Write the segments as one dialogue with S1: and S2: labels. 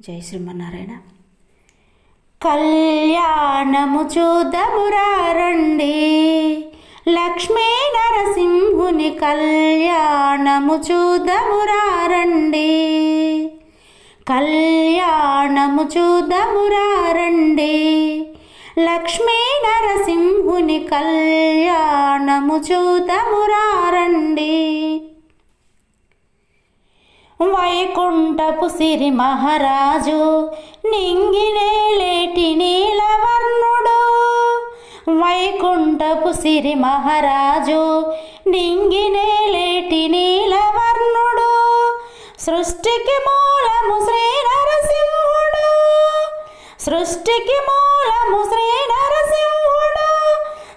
S1: జై శ్రీమన్నారాయణ. కళ్యాణము చూద్దమురా రండి. లక్ష్మీ నరసింహుని కళ్యాణము చూద్దమురా రండి. కళ్యాణము చూద్దమురా రండి. లక్ష్మీ నరసింహుని కళ్యాణము చూద్దమురా రండి. వైకుంఠపు సిరి మహారాజు నింగినేలేటి నీలవర్ణుడు. వైకుంఠపు సిరి మహారాజు నింగినేలేటి నీలవర్ణుడు. సృష్టికి మూలము శ్రీ నరసింహుడు. సృష్టికి మూలము శ్రీ నరసింహుడు.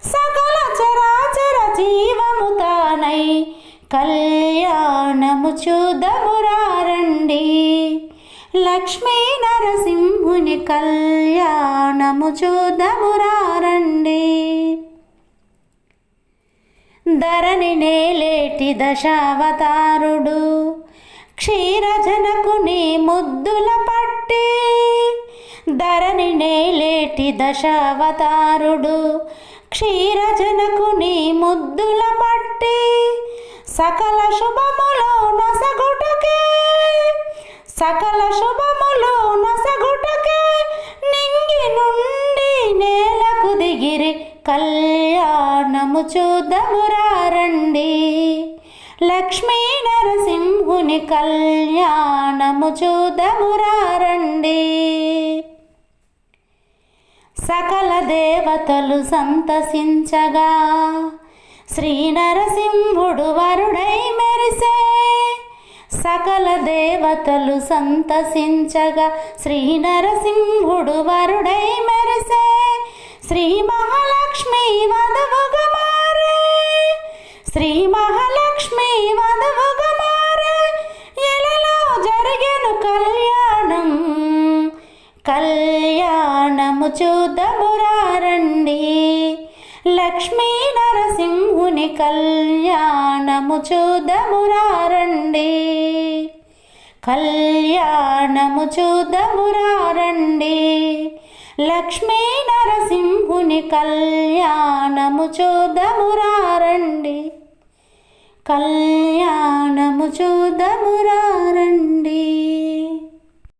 S1: సకల చరాచర జీవము తానై కళ్యాణము చూదమురారండి లక్ష్మీ నరసింహుని కళ్యాణము చూదమురారండి ధరణి నేలేటి దశావతారుడు క్షీరజనకుని ముద్దుల పట్టి. ధరణి నేలేటి దశావతారుడు క్షీరజనకుని ముద్దుల పట్టి. సకల శుభములో నసగుటకే. సకల శుభములో నసగుటకే. నింగి నుండి నేలకు దిగిరి కళ్యాణము చూదమురారండి లక్ష్మీ నరసింహుని కళ్యాణము చూదమురారండి సకల దేవతలు సంతసించగా శ్రీ నరసింహుడు వరుడై మెరిసే. సకల దేవతలు సంతసించగా శ్రీ నరసింహుడు వరుడై మెరిసే. శ్రీ మహాలక్ష్మి వధవుగా మారే. శ్రీ మహాలక్ష్మి వధవుగా మారే. ఇలలో జరిగెను కళ్యాణం. కళ్యాణము చూద్దమురారండి లక్ష్మీ దేవుని కళ్యాణము చూదమురారండి కళ్యాణము చూదమురారండి లక్ష్మీ నరసింహుని కళ్యాణము చూదమురారండి కళ్యాణము చూదమురారండి